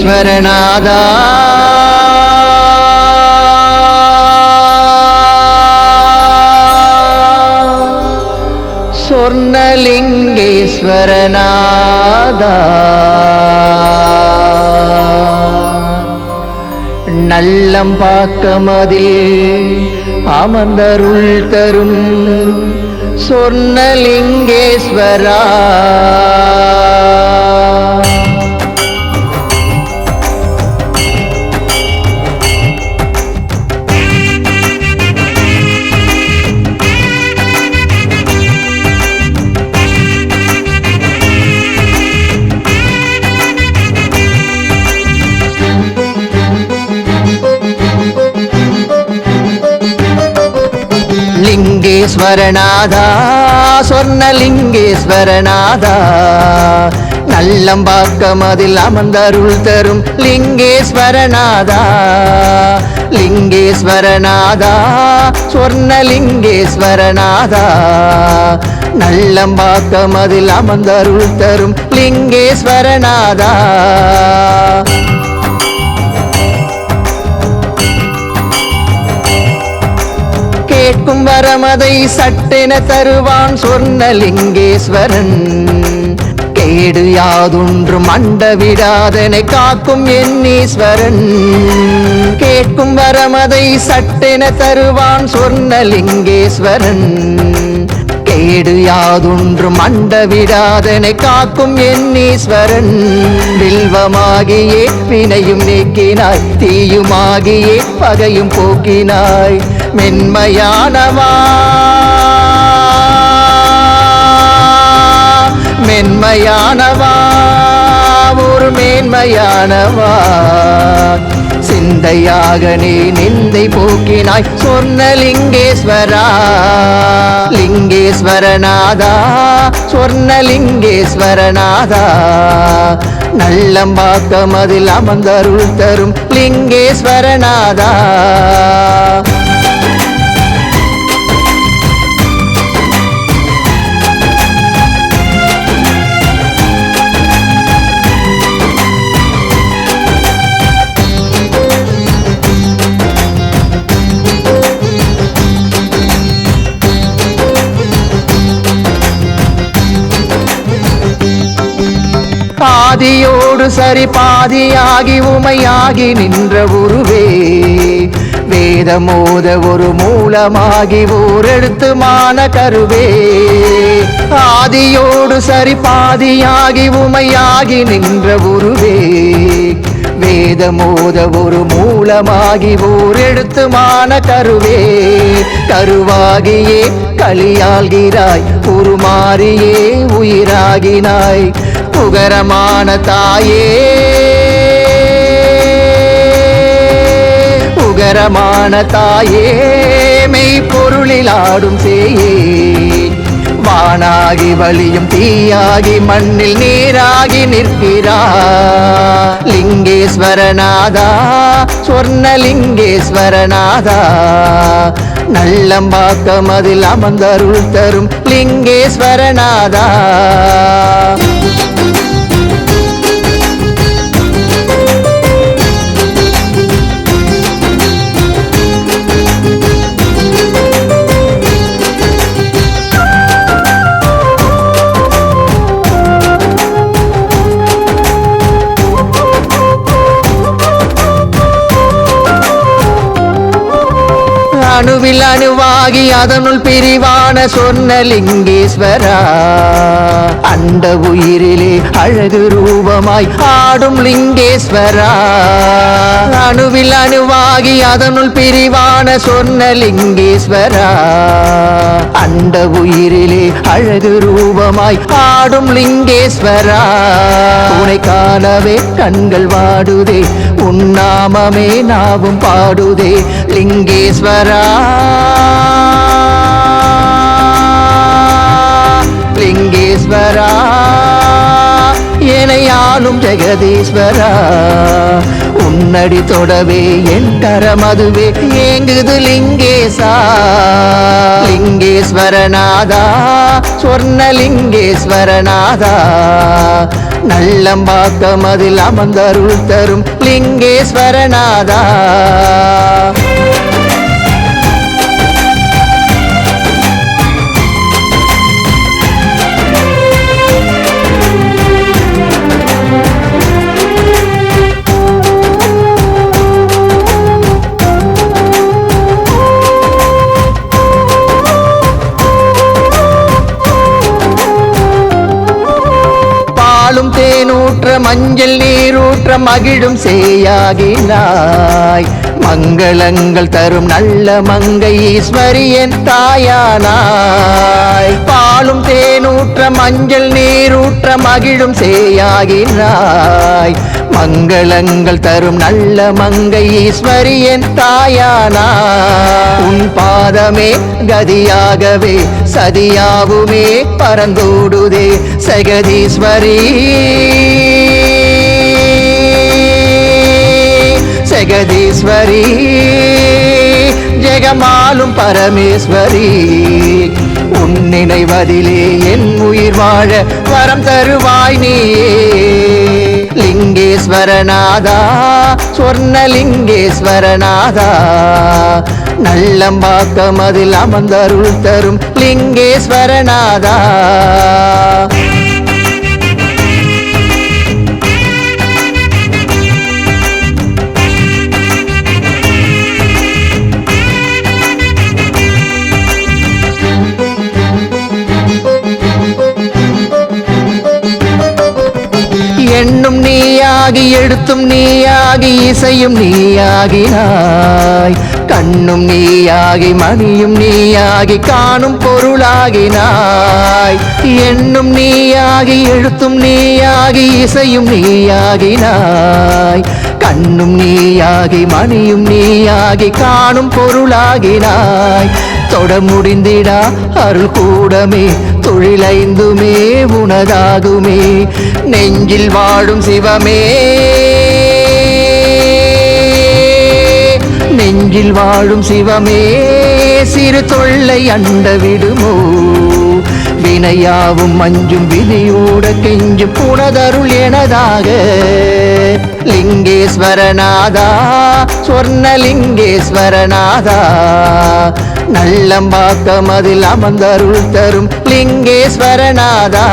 லிங்கேஸ்வரநாதா சொர்ணலிங்கேஸ்வரநாதா. நல்லம் பாக்கமதில் அமர்ந்தருள் தரும் சொர்ணலிங்கேஸ்வரா. லிங்கேஸ்வரநாதா சொர்ணலிங்கேஸ்வரநாதா நல்லம்பாக்கம் அதில் அமர்ந்தருள் தரும் லிங்கேஸ்வரநாதா. லிங்கேஸ்வரநாதா சொர்ணலிங்கேஸ்வரநாதா நல்லம்பாக்கம் அதில் அமர்ந்தருள் தரும் லிங்கேஸ்வரநாதா. கேட்கும் வரமதை சட்டென தருவான் சொன்ன லிங்கேஸ்வரன் கேடு யாதொன்று மண்டவிடாதனை காக்கும் என்னீஸ்வரன் கேட்கும் வரமதை சட்டென தருவான் சொன்ன லிங்கேஸ்வரன் கேடு யாதொன்று மண்டவிடாதனை காக்கும் என்னீஸ்வரன் வில்வமாகியே வினையும் நீக்கினாய் தீயுமாகியே பகையும் போக்கினாய். மென்மையானவா? மென்மையானவா? ஒரு மேன்மையானவா? சிந்தையாக நீ நிந்தை போக்கினாய் சொன்ன லிங்கேஸ்வரா. லிங்கேஸ்வரநாதா சொன்ன லிங்கேஸ்வரநாதா. நல்லம்பாக்கம் அதில் அமர்ந்தருள் தரும் லிங்கேஸ்வரநாதா. பாதியோடு சரி பாதியாகி உமையாகி நின்ற உருவே. வேதமோத ஒரு மூலமாகி ஓரெழுத்து மான கருவே. ஆதியோடு சரி பாதியாகி உமையாகி நின்ற உருவே. வேதமோத ஒரு மூலமாகி ஓரெழுத்து மான கருவே. கருவாகியே களியாள்கிறாய் உருமாறியே உயிராகினாய். உகரமான தாயே. உகரமான தாயே மெய்ப்பொருளில் ஆடும் சேயே வானாகி வழியும் தீயாகி மண்ணில் நீராகி நிற்கிறா. லிங்கேஸ்வரநாதா சொர்ணலிங்கேஸ்வரநாதா. நல்லம்பாக்கம் அதில் அமர்ந்தருள் தரும் லிங்கேஸ்வரநாதா. ஆகி அதனுள் பிரிவான சொன்ன லிங்கேஸ்வரா. அண்ட உயிரிலே அழகு ரூபமாய் ஆடும் லிங்கேஸ்வரா. அணுவில் அணுவாகி அதனுள் பிரிவான சொன்ன லிங்கேஸ்வரா. அண்ட உயிரிலே அழகு ரூபமாய் ஆடும் லிங்கேஸ்வரா. உனை காணவே கண்கள் வாடுதே உன்னாமமே நாவும் பாடுதே லிங்கேஸ்வரா. லிங்கேஸ்வரா எனையாளும் ஜெகதீஸ்வரா உன்னடி தொடவே என் கரமதுவே ஏங்குது லிங்கேசா. லிங்கேஸ்வரநாதா சொர்ணலிங்கேஸ்வரநாதா நல்லம்பாக்கம் அதில் அமர்ந்தருள் தரும் லிங்கேஸ்வரநாதா. மகிழும் சேயாகினாய். மங்களங்கள் தரும் நல்ல மங்கை ஈஸ்வரியன் தாயானாய். பாலும் தேனூற்ற மஞ்சள் நீரூற்ற மகிழும் சேயாகினாய். மங்களங்கள் தரும் நல்ல மங்கை ஈஸ்வரியன் தாயானாய். உன் பாதமே கதியாகவே சதியாவுமே பரந்தோடுதே சகதீஸ்வரி. ஜெகதீஸ்வரி ஜெகமாலும் பரமேஸ்வரி உன் நினைவதிலே என் உயிர் வாழ வரம் தருவாய் நீயே. லிங்கேஸ்வரநாதா சொர்ணலிங்கேஸ்வரநாதா நல்லம்பாக்கம் அதில் அமர்ந்தருள் தரும் லிங்கேஸ்வரநாதா. எண்ணும் நீயாகி எழுத்தும் நீயாகி இசையும் நீயாகினாய். கண்ணும் நீயாகி மணியும் நீயாகி காணும் பொருளாகினாய். எண்ணும் நீயாகி எழுத்தும் நீயாகி இசையும் நீயாகினாய். கண்ணும் நீயாகி மணியும் நீயாகி காணும் பொருளாகினாய். தொட முடிந்திடா அருள் கூடமே தொழிலைந்துமே உனதாகுமே. நெஞ்சில் வாழும் சிவமே. நெஞ்சில் வாழும் சிவமே. சிறு தொல்லை அண்ட விடுமோ. வினையாவும் மஞ்சும் விதியூட கெஞ்சும் புனதருள் எனதாக. லிங்கேஸ்வரநாதா சொர்ணலிங்கேஸ்வரநாதா நல்லம்பாக்கம் அதில் அமர்ந்தருள் தரும் லிங்கேஸ்வரநாதா.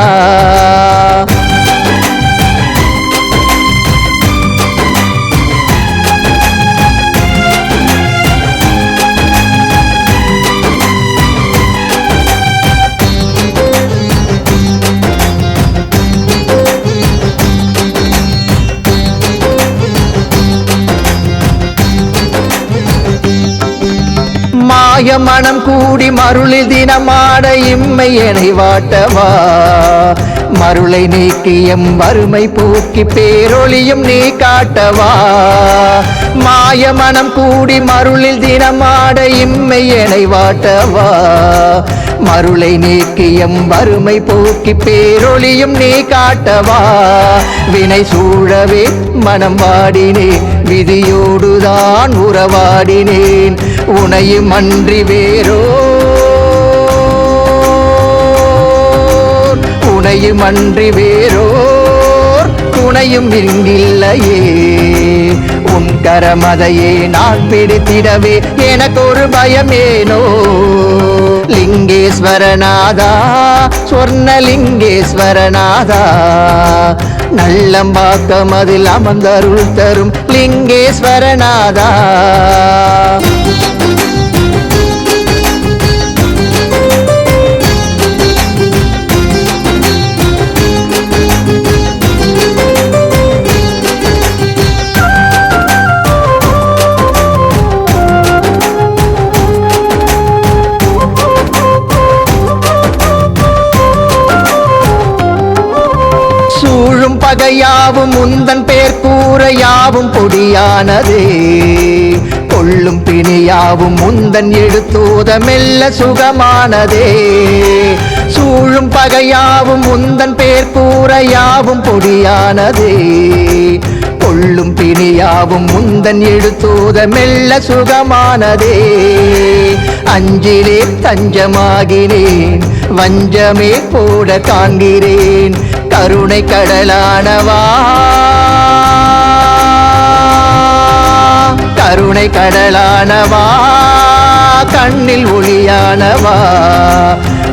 மாய மனம் கூடி மருளில் தினமாட இம்மை எனை வாட்டவா? மருளை நீக்கியம் வறுமை போக்கி பேரொழியும் நீ காட்டவா? மாய மனம் கூடி மருளில் தினமாட இம்மை எனை வாட்டவா? மருளை நீக்கியம் வறுமை போக்கி பேரொழியும் நீ காட்டவா? வினை சூழவே மனம் வாடினே விதியோடுதான் உறவாடினேன். உனையும் அன்றி வேறோ உனையும் அன்றி வேறோர். துணையும் இங்கில்லையே. உன் கரமதையே நான் பிடித்திடவே. எனக்கு ஒரு பயமேனோ? லிங்கேஸ்வரநாதா சொர்ணலிங்கேஸ்வரநாதா. நல்லம்பாக்கம் அதில் அமர்ந்தருள் தரும் லிங்கேஸ்வரநாதா. சூழும் பகையாவும் உந்தன் பேர் கூற யாவும் பொடியானதே. கொள்ளும் பிணியாவும் முந்தன் எடுத்தோத மெல்ல சுகமானதே. சூழும் பகையாவும் முந்தன் பேர் கூற யாவும் பொடியானதே. கொள்ளும் பிணியாவும் முந்தன் எடுத்தோத மெல்ல சுகமானதே. அஞ்சிலே தஞ்சமாகினேன் வஞ்சமே போட காண்கிறேன். கருணை கடலானவா? கருணை கடலானவா? கண்ணில் ஒளியானவா?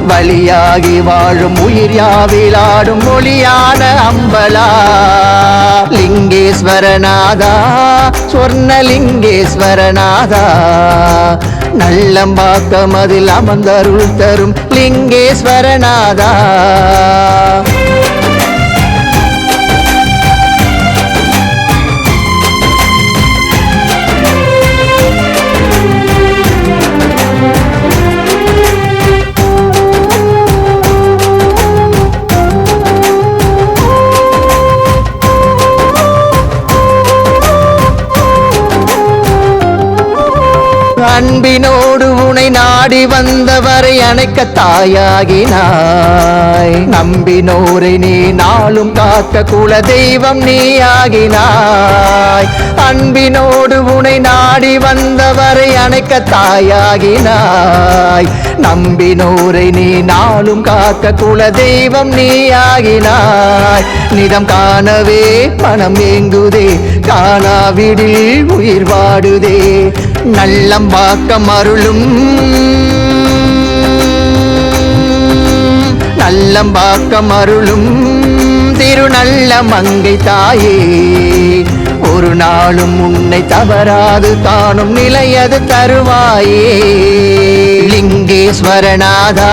வழியாகி வாழும் உயிர் யாவிலாடும் மொழியான அம்பலா? லிங்கேஸ்வரநாதா சொர்ணலிங்கேஸ்வரநாதா? நல்லம்பாக்கம் அதில் அமர்ந்தருள் தரும் லிங்கேஸ்வரநாதா? நாடி வந்தவரை அணைக்க தாயாகினாய். நம்பினோரை நீ நாளும் காக்க குல தெய்வம் நீ ஆகினாய் அன்பினோடு உனை நாடி வந்தவரை அணைக்க தாயாகினாய். நம்பினோரை நீ நாளும் காக்க குல தெய்வம் நீ ஆகினாய் நிதம் காணவே மனம் ஏங்குதே காணாவிடில் உயிர் வாடுதே. நல்லம்பாக்கம் அருளும் நல்லம்பாக்கம் அருளும் திருநல்ல மங்கை தாயே ஒரு நாளும் உன்னை தவறாது தானும் நிலையது தருவாயே. லிங்கேஸ்வரநாதா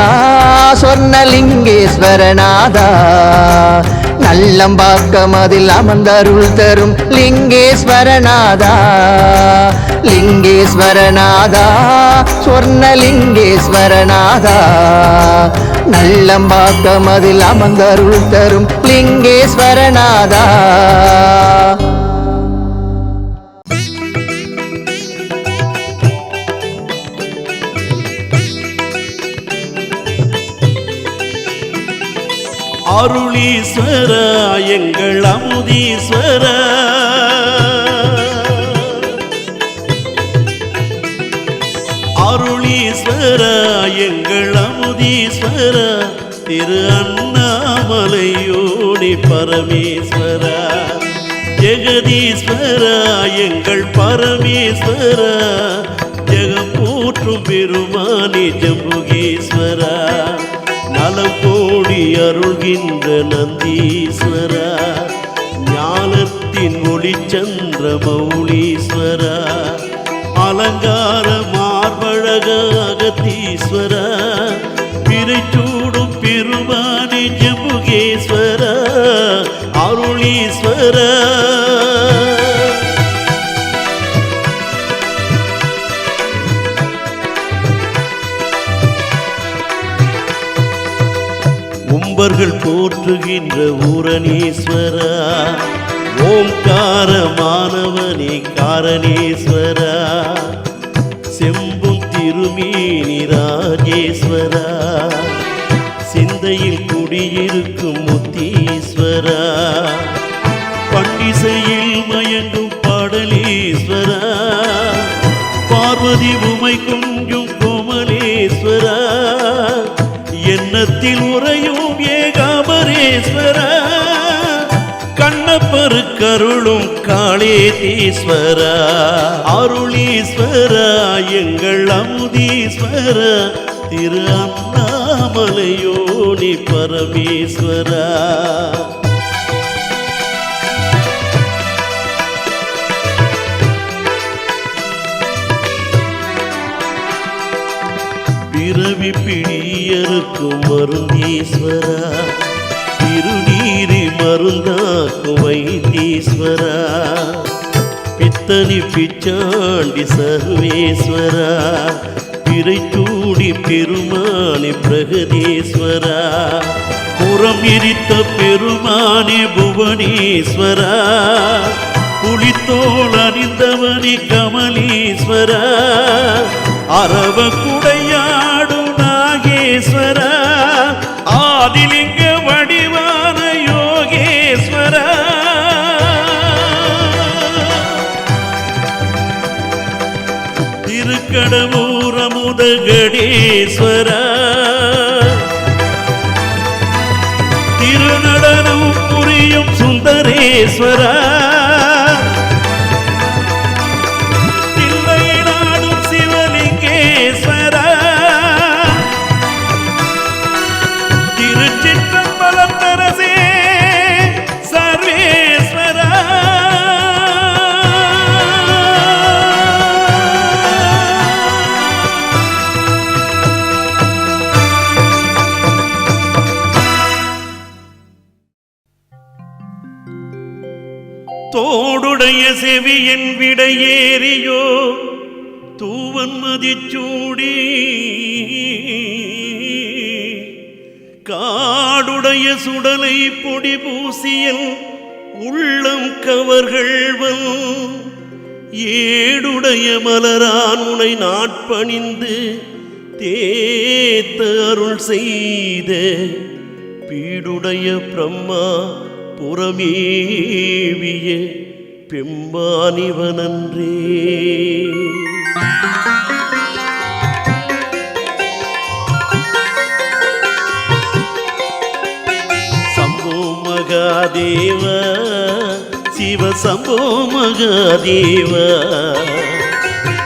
சொன்ன லிங்கேஸ்வரநாதா நல்லம்பாக்கம் அதில் அமர்ந்தருள் தரும் லிங்கேஸ்வரநாதா லிங்கேஸ்வரநாதா சொர்ணலிங்கேஸ்வரநாதா. நல்லம்பாக்கம் அதில் அமர்ந்தருள் தரும் லிங்கேஸ்வரநாதா. அருளீஸ்வர எங்கள் அமுதீஸ்வர. அருளீஸ்வர எங்கள் அமுதீஸ்வர திரு அண்ணாமலையோடி பரமேஸ்வர. ஜெகதீஸ்வர எங்கள் பரமேஸ்வர. ஜெகம் போற்றும் பெருமானி ஜம்புகீஸ்வரா. அருள்கின்ற நந்தீஸ்வரா ஞானத்தின் ஒளிச்சந்திர மௌலீஸ்வரா அலங்கார மார்பழக அகத்தீஸ்வரா பிறைச்சூடும் பெருமானி ஜம்புகேஸ்வரா அருளீஸ்வரா. போற்றுகின்ற ஊரணீஸ்வரா. ஓம்காரமானவனே காரணேஸ்வரா. செம்பும் திருமீனி ராஜேஸ்வரா. சிந்தையில் குடியிருக்கும் முத்தீஸ்வரா. பண்டிசையில் மயங்கும் பாடலீஸ்வரா. பார்வதி உமை கொஞ்சும் கோமலேஸ்வரா. எண்ணத்தில் உறையும் ஏகாமரேஸ்வரா கண்ணப்பரு கருளும் காளேதீஸ்வரா. அருளீஸ்வரா எங்கள் அமுதீஸ்வர திரு அண்ணாமலையோனி பரமேஸ்வரா. பிறவி பிடியருக்கும் மருந்தீஸ்வரா திருநீரி மருந்தாக்கும் வைத்தீஸ்வரா. பித்தனி பிச்சாண்டி சர்வேஸ்வரா. பிறைச்சூடி பெருமானி பிரகதீஸ்வரா. புறம் எரித்த பெருமானி புவனீஸ்வரா. புலித்தோள் அணிந்தவனி கமலீஸ்வரா. அரவ குடையாடும் நாகேஸ்வரா. திருக்கடமூரமுதகடேஸ்வரா திருநடனம் புரியும் சுந்தரேஸ்வரா. கேள்வி என் விடையேறியோ தூவன் மதிச்சூடி. காடுடைய சுடலை பொடி பூசியல் உள்ளம் கவர்கள்வன் ஏடுடைய மலரான் உனை நாட்பணிந்து தேத்த அருள் செய்த பீடுடைய பிரம்மா புறமேவிய பெம்மானிவனன்றே சம்போ மகாதேவ சிவ சம்போ மகாதேவ.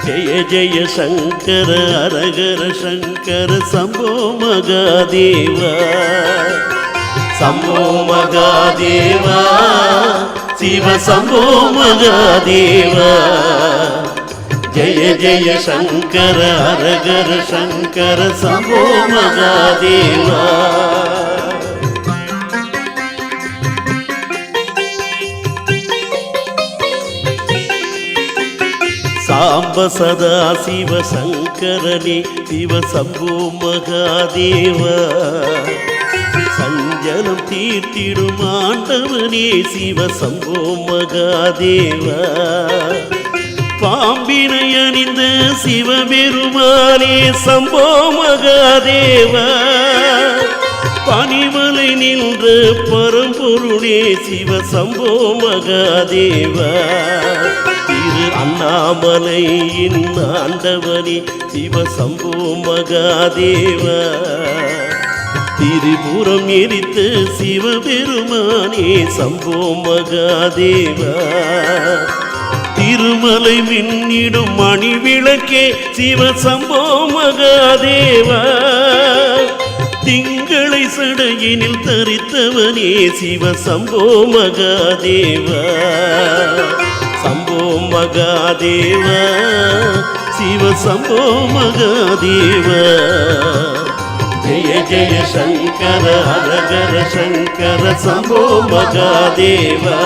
ஜெய ஜெய சங்கர அரகர சங்கர சம்போ மகாதேவ. சம்போ மகாதேவ சிவ சம்போ மகாதேவ. ஜெய ஜெய சங்கர அரகர சங்கர சம்போ மகாதேவா. சாம்ப சதா சிவ சங்கரனே சிவ சம்போ மகாதேவ. ஜலம் தீர்த்திடும் ஆண்டவனே சிவ சம்போ மகாதேவா. பாம்பினை அணிந்த சிவபெருமானே சம்போ மகாதேவா. பனிமலை நின்ற பரம்பொருளே சிவ சம்போ மகாதேவ. திரு அண்ணாமலையின் ஆண்டவனே சிவ சம்போ மகாதேவா. திரிபுரம் எரித்த சிவபெருமானே சம்போ மகாதேவா. திருமலை மின்னிடும் மணி விளக்கே சிவ சம்போ மகாதேவா. திங்களை சடையினில் தரித்தவனே சிவ சம்போ மகாதேவா. சம்போ மகாதேவா சிவ சம்போ மகாதேவா. जय जय शंकर हर जय शंकर शम्भो मज़ा देवा।